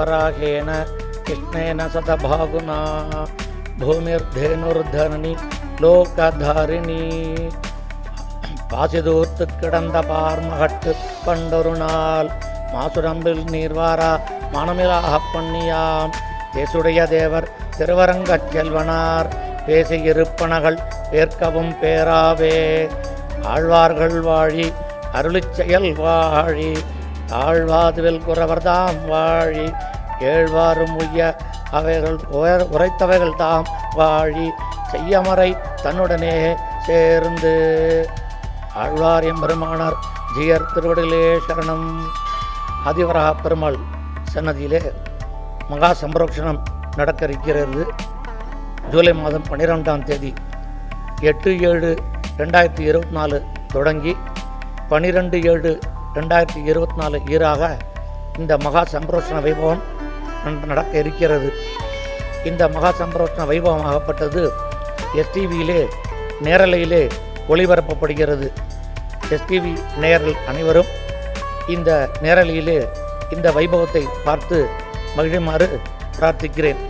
சம்யுக்தாசி வராகேன கிருஷ்ணேன சதபாகுனா பூமிர்தேனுர்தனி லோகதாரிணி பாசிதூர்த்து கிடந்த பார்மகட்டு பண்டொரு நாள் மாசுரம்பில் நீர்வாரா மனமிலாக பண்ணியாம் தேசுடைய தேவர் திருவரங்கச் செல்வனார் பேசியிருப்பனகள் ஏற்கவும் பேராவே. ஆழ்வார்கள் வாழி அருளிச் செயல் வாழி ஆழ்வாதுவில் குறவர்தாம் வாழி ஏழ்வாரும் உய்ய அவைகள் உயர் உரைத்தவைகள் தாம் வாழி செய்யமறை தன்னுடனே சேர்ந்து. ஆழ்வார் எம்பெருமானார் ஜியர் திருவடிலே சரணம். ஆதிவராக பெருமாள் சன்னதியிலே மகா சம்பரோக்ஷணம் நடக்க இருக்கிறது ஜூலை மாதம் பன்னிரெண்டாம் தேதி எட்டு ஏழு ரெண்டாயிரத்தி இருபத்தி நாலு தொடங்கி பன்னிரெண்டு ஏழு ரெண்டாயிரத்தி இருபத்தி நாலு ஈராக இந்த மகா சம்பரோஷண வைபவம் நடக்க இருக்கிறது. இந்த மகா சம்பரோஷண வைபவமாகப்பட்டது எஸ்டிவியிலே நேரலையிலே ஒளிபரப்பப்படுகிறது. எஸ்டிவி நேரல் அனைவரும் இந்த நேரலையிலே இந்த வைபவத்தை பார்த்து மகிழுமாறு பிரார்த்திக்கிறேன்.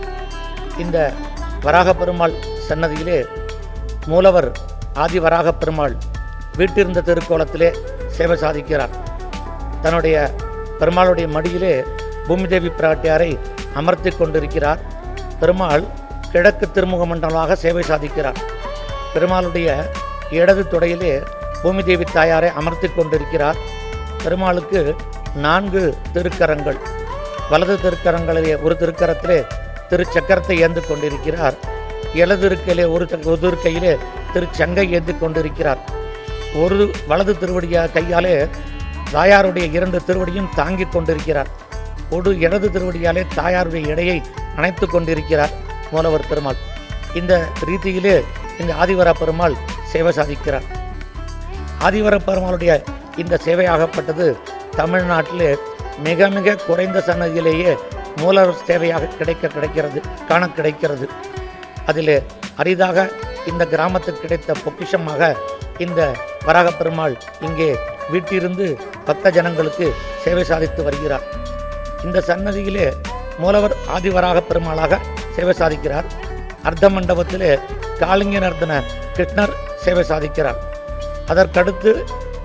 இந்த வராக பெருமாள் சன்னதியிலே மூலவர் ஆதி வராக பெருமாள் வீட்டிருந்த திருக்கோலத்திலே சேவை சாதிக்கிறார். தன்னுடைய பெருமாளுடைய மடியிலே பூமிதேவி பிராட்டியாரை அமர்த்தி கொண்டிருக்கிறார். பெருமாள் கிழக்கு திருமுக மண்டலமாக சேவை சாதிக்கிறார். பெருமாளுடைய இடது துடையிலே பூமிதேவி தாயாரை அமர்த்தி கொண்டிருக்கிறார். பெருமாளுக்கு நான்கு திருக்கரங்கள். வலது திருக்கரங்களிலே ஒரு திருக்கரத்திலே திருச்சக்கரத்தை ஏந்து கொண்டிருக்கிறார். இடது இருக்கையிலே ஒரு ச- ஒரு இருக்கையிலே திருச்சங்கை ஏந்தி கொண்டிருக்கிறார். ஒரு வலது திருவடியா கையாலே தாயாருடைய இரண்டு திருவடியும் தாங்கிக் கொண்டிருக்கிறார். கொடு இடது திருவடியாலே தாயாருடைய இடையை அணைத்து கொண்டிருக்கிறார் மூலவர் பெருமாள். இந்த ரீதியிலே இந்த ஆதிவர பெருமாள் சேவை சாதிக்கிறார். ஆதிவர பெருமாளுடைய இந்த சேவையாகப்பட்டது தமிழ்நாட்டிலே மிக மிக குறைந்த சன்னதியிலேயே மூலவர் சேவையாக கிடைக்க கிடைக்கிறது காண கிடைக்கிறது. அதிலே அரிதாக இந்த கிராமத்துக்கு கிடைத்த பொக்கிஷமாக இந்த வராக பெருமாள் இங்கே வீட்டிலிருந்து பக்த ஜனங்களுக்கு சேவை சாதித்து வருகிறார். இந்த சன்னதியிலே மூலவர் ஆதிவராக பெருமாளாக சேவை சாதிக்கிறார். அர்த்த மண்டபத்திலே காளிங்க நர்த்தன கிருஷ்ணர் சேவை சாதிக்கிறார். அதற்கடுத்து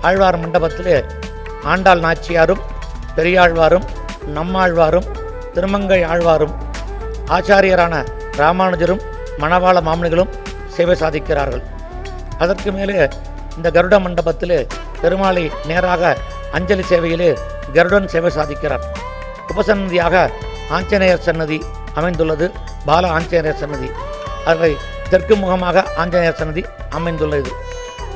ஆழ்வார் மண்டபத்திலே ஆண்டாள் நாச்சியாரும் பெரியாழ்வாரும் நம்மாழ்வாரும் திருமங்கை ஆழ்வாரும் ஆச்சாரியரான ராமானுஜரும் மணவாள மாமனிகளும் சேவை சாதிக்கிறார்கள். அதற்கு மேலே இந்த கருட மண்டபத்திலே பெருமாளை நேராக அஞ்சலி சேவையிலே கருடன் சேவை சாதிக்கிறார். உபசன்னதியாக ஆஞ்சநேயர் சன்னதி அமைந்துள்ளது பால ஆஞ்சநேயர் சன்னதி. அவை தெற்கு முகமாக ஆஞ்சநேயர் சன்னதி அமைந்துள்ளது.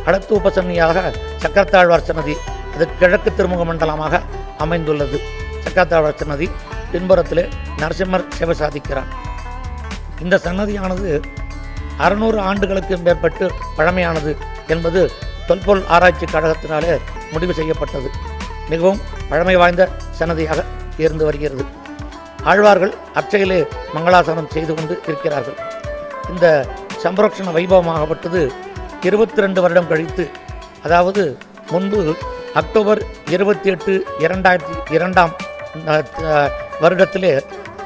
அடுத்து உபசன்னியாக சக்கரத்தாழ்வார் சன்னதி அது கிழக்கு திருமுக மண்டலமாக அமைந்துள்ளது. சக்கரத்தாழ்வார் சன்னதி பின்புறத்தில் நரசிம்மர் சேவை சாதிக்கிறார். இந்த சன்னதியானது அறுநூறு ஆண்டுகளுக்கு மேற்பட்டு பழமையானது என்பது தொல்பொருள் ஆராய்ச்சி கழகத்தினாலே முடிவு செய்யப்பட்டது. மிகவும் பழமை வாய்ந்த சன்னதியாக இருந்து வருகிறது. ஆழ்வார்கள் அர்ச்சையிலே மங்களாசனம் செய்து கொண்டு இருக்கிறார்கள். இந்த சம்பரோக்ஷண வைபவமாகப்பட்டது இருபத்தி ரெண்டு வருடம் கழித்து அதாவது முன்பு அக்டோபர் இருபத்தி எட்டு இரண்டாயிரத்தி இரண்டாம் வருடத்திலே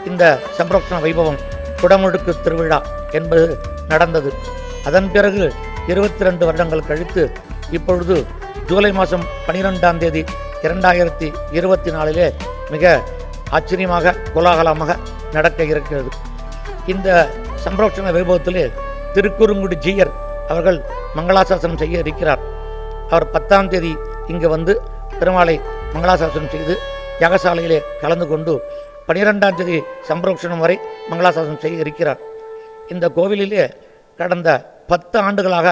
இந்த சம்பரோக்ஷண வைபவம் குடமுழுக்கு திருவிழா என்பது நடந்தது. அதன் பிறகு இருபத்தி ரெண்டு வருடங்கள் கழித்து இப்பொழுது ஜூலை மாதம் பனிரெண்டாம் தேதி இரண்டாயிரத்தி இருபத்தி நாலிலே மிக ஆச்சரியமாக கோலாகலமாக நடக்க இருக்கிறது. இந்த சம்பரோட்சண வைபவத்தில் திருக்குறுங்குடி ஜீயர் அவர்கள் மங்களாசாசனம் செய்ய இருக்கிறார். அவர் பத்தாம் தேதி இங்கு வந்து பெருமாளை மங்களாசாசனம் செய்து யாகசாலையிலே கலந்து கொண்டு பனிரெண்டாம் தேதி சம்பரோக்ஷணம் வரை மங்களாசாசனம் செய்ய இருக்கிறார். இந்த கோவிலிலே கடந்த பத்து ஆண்டுகளாக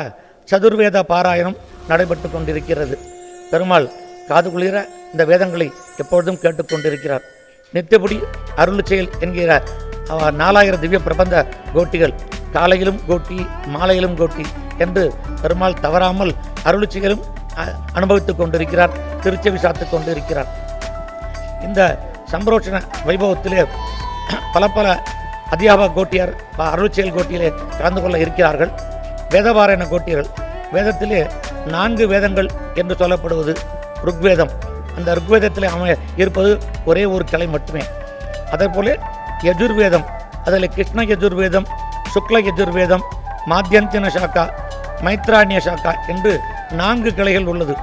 சதுர்வேத பாராயணம் நடைபெற்று கொண்டிருக்கிறது. பெருமாள் காது குளிர இந்த வேதங்களை எப்பொழுதும் கேட்டுக்கொண்டிருக்கிறார். நித்தபடி அருள் செயல் என்கிற நாலாயிரம் திவ்ய பிரபந்த கோட்டிகள் காலையிலும் கோட்டி மாலையிலும் கோட்டி என்று பெருமாள் தவறாமல் அருள் செயலும் அனுபவித்துக் கொண்டிருக்கிறார் திருச்செவி சாத்துக் கொண்டிருக்கிறார். இந்த சம்பரோஷண வைபவத்திலே பல பல அத்தியாபக கோட்டியார் அருள் செயல் கோட்டியிலே கலந்து கொள்ள இருக்கிறார்கள். வேதபாராயண கோட்டியர்கள் வேதத்திலே நான்கு வேதங்கள் என்று சொல்லப்படுவது ருக்வேதம். அந்த ருக்வேதத்தில் அமைய இருப்பது ஒரே ஒரு கலை மட்டுமே. அதே போல் யஜுர்வேதம். அதில் கிருஷ்ண யஜுர்வேதம் சுக்ல யஜுர்வேதம் மாத்தியந்தின சாக்கா மைத்ராணிய சாக்கா என்று நான்கு கிளைகள் உள்ளது.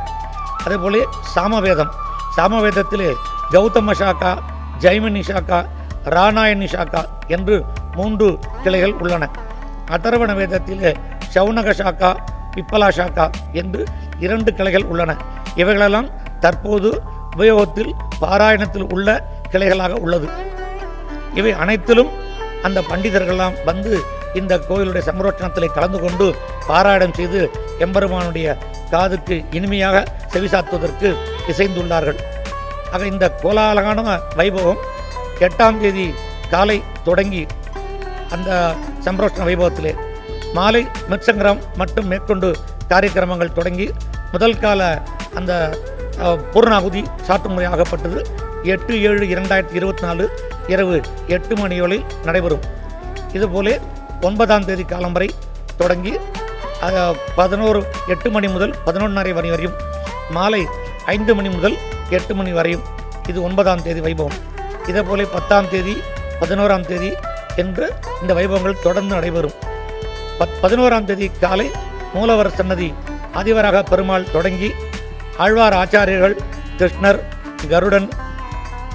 அதேபோல சாமவேதம். சாமவேதத்தில் கௌதம சாக்கா ஜைமினி சாக்கா ராணாயணி சாக்கா என்று மூன்று கிளைகள் உள்ளன. அதர்வண வேதத்தில் சௌனக சாக்கா பிப்பலா சாக்கா என்று இரண்டு கிளைகள் உள்ளன. இவைகளெல்லாம் தற்போது உபயோகத்தில் பாராயணத்தில் உள்ள கிளைகளாக உள்ளது. இவை அனைத்திலும் அந்த பண்டிதர்கள்லாம் வந்து இந்த கோயிலுடைய சமரோட்சணத்தில் கலந்து கொண்டு பாராயணம் செய்து எம்பெருமானுடைய காதுக்கு இனிமையாக செவிசாத்துவதற்கு இசைந்துள்ளார்கள். ஆக இந்த கோலாகலமான வைபவம் எட்டாம் தேதி காலை தொடங்கி அந்த சம்பரோஷண வைபவத்திலே. மாலை மிற்சங்கரம் மட்டும் மேற்கொண்டு காரியக்கிரமங்கள் தொடங்கி முதல் கால அந்த பூர்ணாகுதி சாட்டு முறையாகப்பட்டது எட்டு ஏழு இரண்டாயிரத்தி இருபத்தி நாலு இரவு எட்டு மணியோலில் நடைபெறும். இதுபோலே ஒன்பதாம் தேதி காலம் வரை தொடங்கி பதினோரு எட்டு மணி முதல் பதினொன்றரை மணி வரையும் மாலை ஐந்து மணி முதல் எட்டு மணி வரையும் இது ஒன்பதாம் தேதி வைபவம். இதேபோல பத்தாம் தேதி பதினோராம் தேதி என்று இந்த வைபவங்கள் தொடர்ந்து நடைபெறும். பத் பதினோராம் தேதி காலை மூலவர் சன்னதி ஆதிவராக பெருமாள் தொடங்கி ஆழ்வார் ஆச்சாரியர்கள் கிருஷ்ணர் கருடன்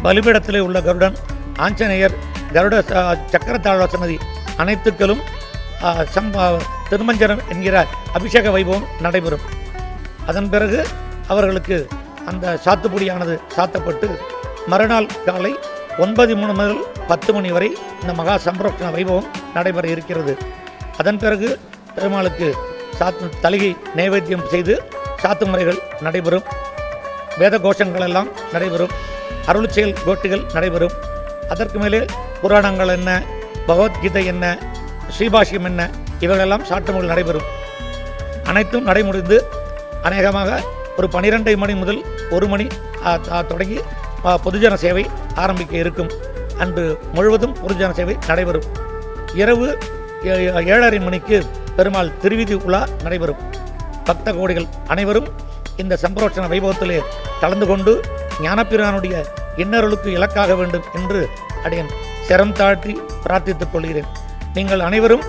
பலிபீடத்திலே உள்ள கருடன் ஆஞ்சநேயர் கருட ச- சக்கரத்தாழ்வார் சன்னதி அனைத்துக்களும் சம் திருமஞ்சனம் என்கிற அபிஷேக வைபவம் நடைபெறும். அதன் பிறகு அவர்களுக்கு அந்த சாத்துப்பொடியானது சாத்தப்பட்டு மறுநாள் காலை ஒன்பது மூணு முதல் பத்து மணி வரை இந்த மகா சம்பரோக்ஷண வைபவம் நடைபெற இருக்கிறது. அதன் பிறகு பெருமாளுக்கு சாத்து தலகி நைவேத்தியம் செய்து சாத்து முறைகள் நடைபெறும். வேத கோஷங்கள் எல்லாம் நடைபெறும். அருள் செயல் கோட்டுகள் நடைபெறும். அதற்கு மேலே புராணங்கள் என்ன பகவத்கீதை என்ன ஸ்ரீபாஷ்யம் என்ன இவைகளெல்லாம் சாட்டுமுறைகள் நடைபெறும். அனைத்தும் நடைமுடிந்து அநேகமாக ஒரு பன்னிரெண்டரை மணி முதல் ஒரு மணி தொடங்கி பொதுஜன சேவை ஆரம்பிக்க இருக்கும். அன்று முழுவதும் பொதுஜன சேவை நடைபெறும். இரவு ஏ- ஏழரை மணிக்கு பெருமாள் திருவிதி உலா நடைபெறும். பக்த கோடிகள் அனைவரும் இந்த சம்பரோட்சண வைபவத்திலே கலந்து கொண்டு ஞானப்பிரானுடைய இன்னருளுக்கு இலக்காக வேண்டும் என்று அடியன் சிரம் தாழ்த்தி பிரார்த்தித்துக் கொள்கிறேன். நீங்கள் அனைவரும்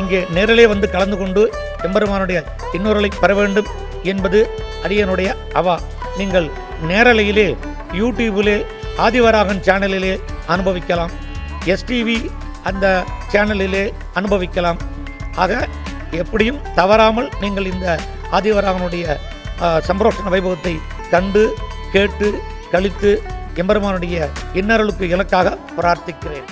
இங்கே நேரிலே வந்து கலந்து கொண்டு எம்பெருமானுடைய இன்னொருளை பெற வேண்டும் என்பது அடியனுடைய அவா. நீங்கள் நேரலையிலே யூடியூபிலே ஆதிவராகன் சேனலிலே அனுபவிக்கலாம். எஸ்டிவி அந்த சேனலிலே அனுபவிக்கலாம். ஆக எப்படியும் தவறாமல் நீங்கள் இந்த ஆதிவராகனுடைய சம்பரோஷண வைபவத்தை கண்டு கேட்டு கழித்து எம்பெருமானுடைய இன்னருளுக்கு இலக்காக பிரார்த்திக்கிறேன்.